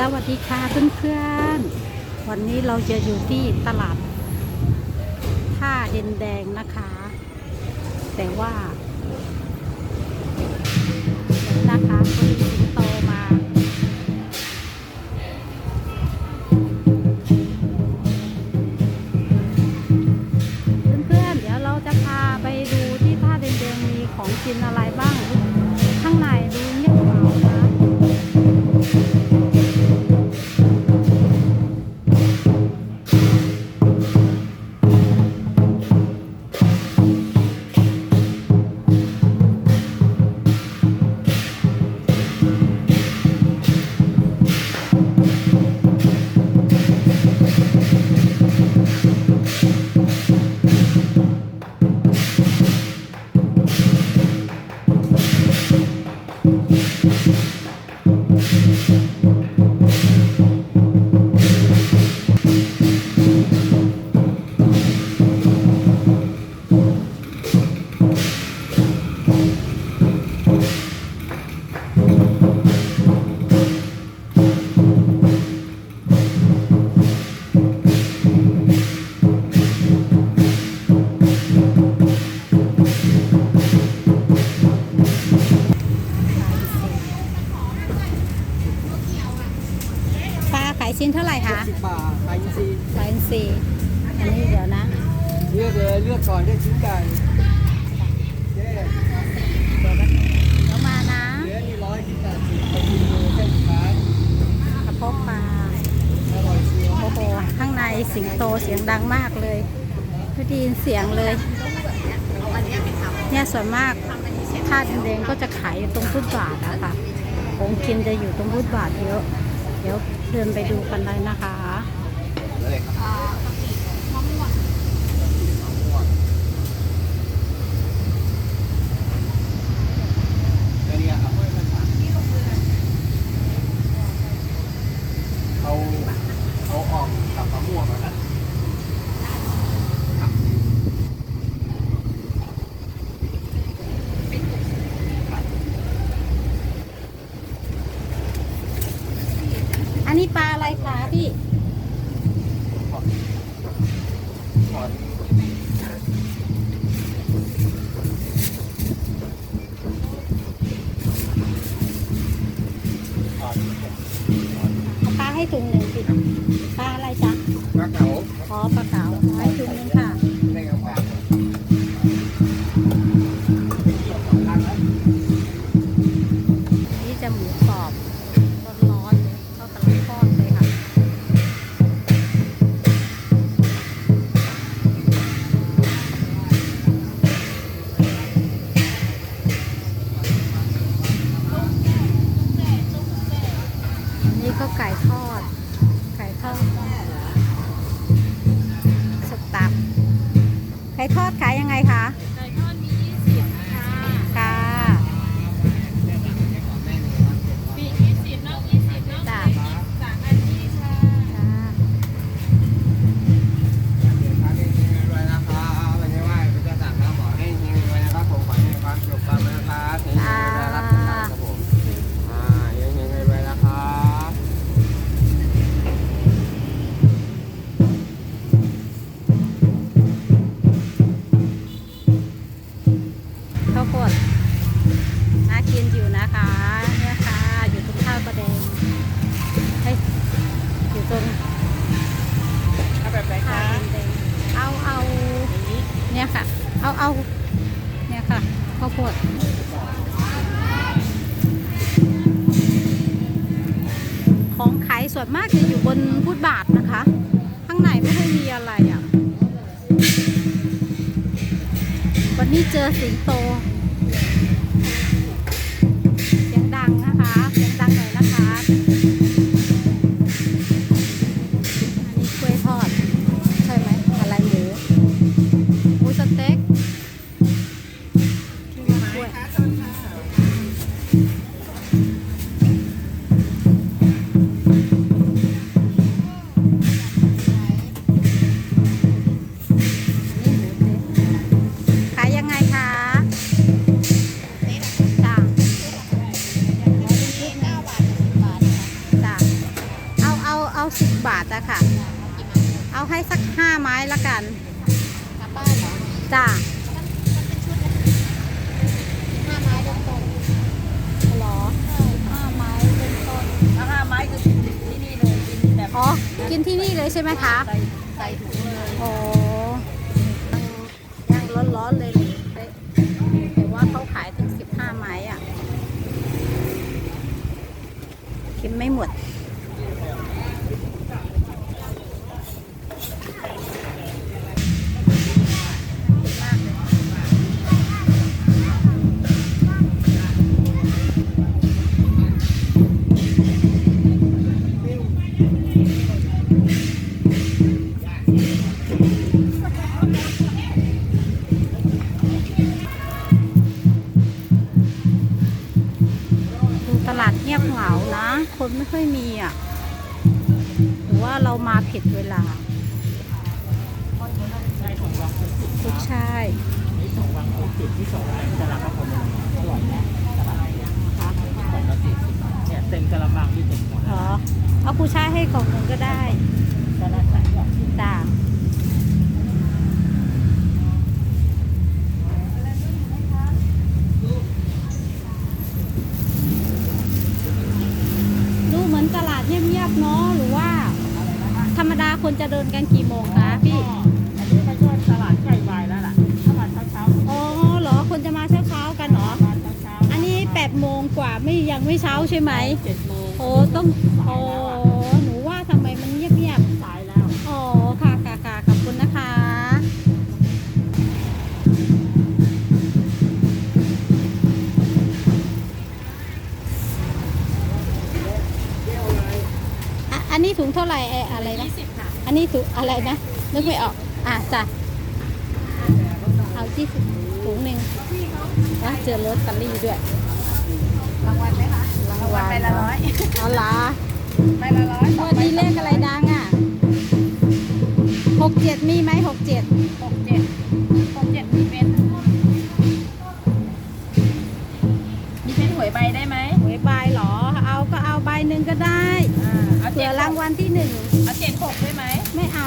สวัสดีค่ะเพื่อนๆ วันนี้เราจะอยู่ที่ตลาดท่าเดนแดงนะคะ แต่ว่านะคะ ชิ้นเท่าไหร่คะสิบบาทขายอินทรีย์ขายสี่อันนี้เดี๋ยวนะ เลือกเลยเลือกก่อนเลือกชิ้นไก่เย้เดี๋ยวนะเดี๋ยวมานะเหลือนี่ร้อยที่แปดสิบไปกินดูแค่สุดท้ายกระเพาะปลาอร่อยเชียวโอ้โหข้างในสิงโตเสียงดังมากเลยไม่ได้ยินเสียงเลยเนี่ยส่วนมากท่าดินแดงก็จะขายอยู่ตรงพุทธบาทนะคะของกินจะอยู่ตรงพุทธบาทเยอะเดี๋ยว เดินไปดูกันเลยนะคะ เลยครับเดี๋ยวนี้เอาเอาเอาออกกับมะม่วงก่อนนะ อันนี้ปลาอะไรคะพี่ เอาปลาให้ถุงหนึ่งพี่ปลาอะไรจ๊ะปลาเก๋าอ๋อปลาเก๋าให้ถุงหนึ่งค่ะ ในกระเพาะนี่จะหมูกรอบร้อนๆเลยเข้าตะลุทอดเลย ทอดขายยังไงคะ ค่ะข้าวโพดของขายส่วนมากจะอยู่บนพุทบาทนะคะ ข้างในไม่ค่อยมีอะไรอะ วันนี้เจอสิงโต ห้าไม้ละกันกลับบ้านเหรอจ้ามันมันเป็นชุดห้าไม้เริ่มต้นหรอห้าไม้เป็นต้นถ้าห้าไม้คือกินที่นี่เลยกินแบบอ๋อกินที่นี่เลยใช่ไหมคะใส่ใส่ถุงเลยโอ้ย่างร้อนๆเลยเลยแต่ว่าเขาขายถึงสิบห้าไม้อะกินไม่หมดดู คนไม่ค่อยมีอะ หรือว่าเรามาผิดเวลาใช่ายนี่สองวังโอจุดที่สองอะไรตลาดพระพรหมอร่อยนะตลาดนะคะสองละสี่สิบเนี่ยเต็มกระมังที่เต็มหมดเหรอเอาผู้ชายให้กล่องหนึ่งก็ได้ก็น่าขายกว่าจ้าดูเหมือนตลาดเงียบๆเนาะหรือว่า ธ รรมดาคนจะเดินกันกี่โมงคะพี่อันนี้ไม่ใช่ตลาดใกล้วายแล้วล่ะถ้ามาเช้าเช้าอ๋อเหรอคนจะมาเช้าๆกันเหรอมาเช้าเช้าอันนี้8ปดโมงกว่าไม่ยังไม่เช้าใช่ไหมเจ็ดโมงโอ้ต้องโอ้หนูว่าทำไมมันเงียบสายแล้วๆอ๋อค่ะค่ะค่ะขอบคุณนะคะ อะอันนี้ถุงเท่าไหร่เอ่ออะไรนะยี่สิบค่ะอั นนี้ถุงอะไรนะ นึกไม่ออก อะจ้ะ เอาที่ถุงหนึ่งว่าเจอรถตอรี่ด้วย รางวัลไหมคะรางวัลใบละร้อยเอาล่ะใบละร้อยงวดนี้เลขอะไรดังอะหกเจ็ดมีไหมหกเจ็ดหกเจ็ดหกเจ็ดมีเป็นมีเป็นหวยใบได้ไหมหวยใบเหรอ เอาก็เอาใบหนึ่งก็ได้อ่าเอาเผื่เจ็อดรางวัลที่หนึ่ง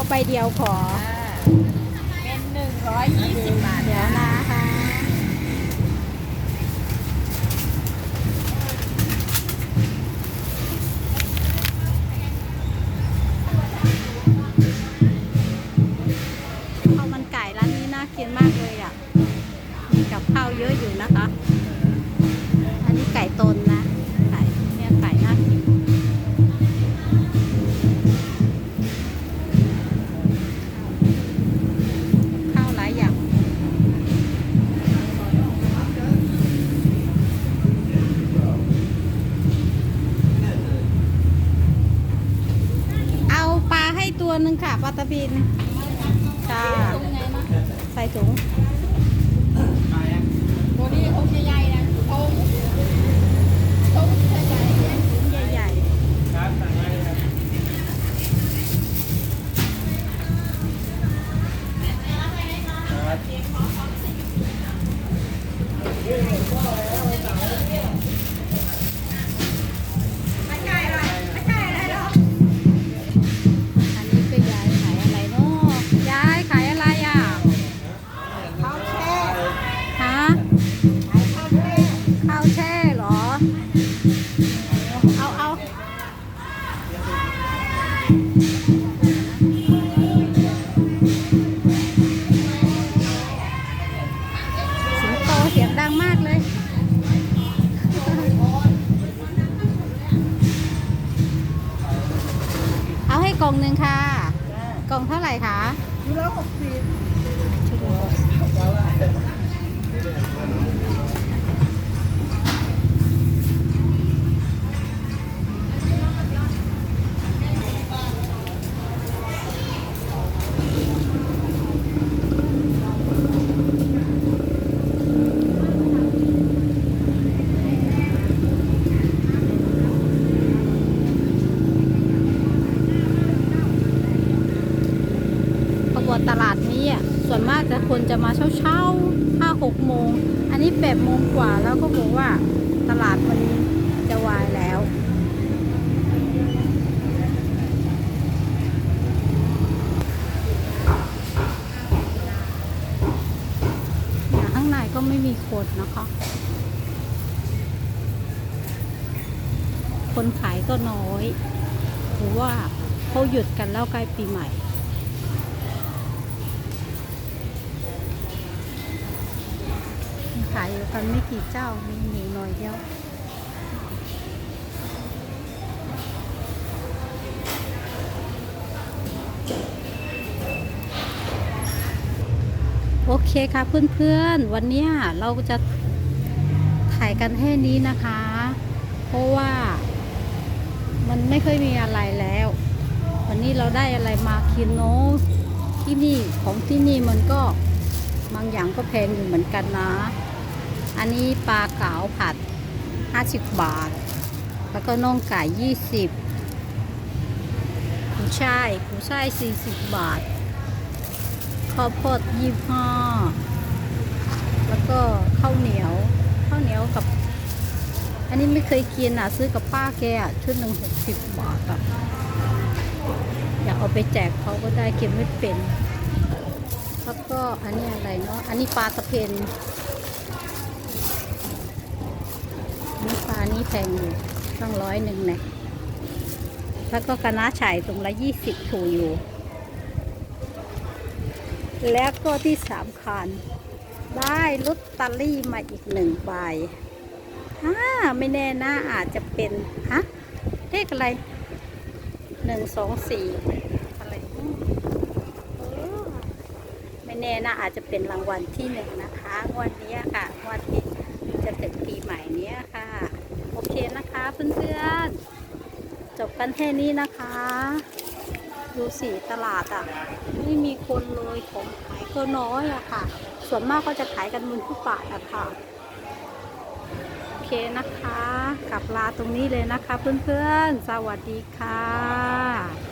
เอาใบเดียวขออ่าเป็นหนึ่งร้อยยี่สิบบาทเดี๋ยวนะ วัตถบินค่ะ ใส่ถุง กล่องหนึ่งค่ะ กล่องเท่าไหร่คะยูละหกสิบ มาเช้าๆห้าหกโมง อันนี้แปดโมงกว่าแล้วก็บอกว่าตลาดมันจะวายแล้ว ข้างในก็ไม่มีคนนะคะ คนขายก็น้อยเพราะว่าเขาหยุดกันแล้วใกล้ปีใหม่ ขายอยู่กันไม่กี่เจ้ามีหมูน้อยเดียวโอเคค่ะเพื่อนๆ วันนี้เราจะถ่ายกันแค่นี้นะคะ เพราะว่ามันไม่เคยมีอะไรแล้ว วันนี้เราได้อะไรมากินเนาะที่นี่ของที่นี่มันก็บางอย่างก็แพงอยู่เหมือนกันนะ อันนี้ปลาเก๋าผัด 50 บาท แล้วก็น่องไก่ 20กุ้ยช่ายกุ้ยช่าย 40 บาท ข้าวโพดยี่ห้าแล้วก็ข้าวเหนียว ข้าวเหนียวกับ อันนี้ไม่เคยกินอะ ซื้อกับป้าแกชุดหนึ่งหกสิบบาทอะอยากเอาไปแจกเขาก็ได้เก็บไม่เป็น แล้วก็อันนี้อะไรเนาะ อันนี้ปลาตะเพียน นี้แพงอยู่ตั้งร้อยหนึ่งเนี่ยแล้วก็กระนาฉายตรงละยี่สิบถูอยู่ แล้วก็ที่สำคัญได้ลอตเตอรี่มาอีกหนึ่งใบฮ่าไม่แน่นะอาจจะเป็นฮะเลขอะไรหนึ่งสองสี่อะไรไม่แน่นะอาจจะเป็นรางวัลที่หนึ่งนะคะ วันนี้ค่ะ วันที่จะถึงปีใหม่นี้ค่ะ โอเคนะคะเพื่อนๆ จบกันแค่นี้นะคะ ดูสิตลาดอะ ไม่มีคนเลยของขายก็น้อยอะค่ะ ส่วนมากก็จะขายกันบนผู้ป่าอะค่ะ โอเคนะคะ กลับลาตรงนี้เลยนะคะเพื่อนๆ สวัสดีค่ะ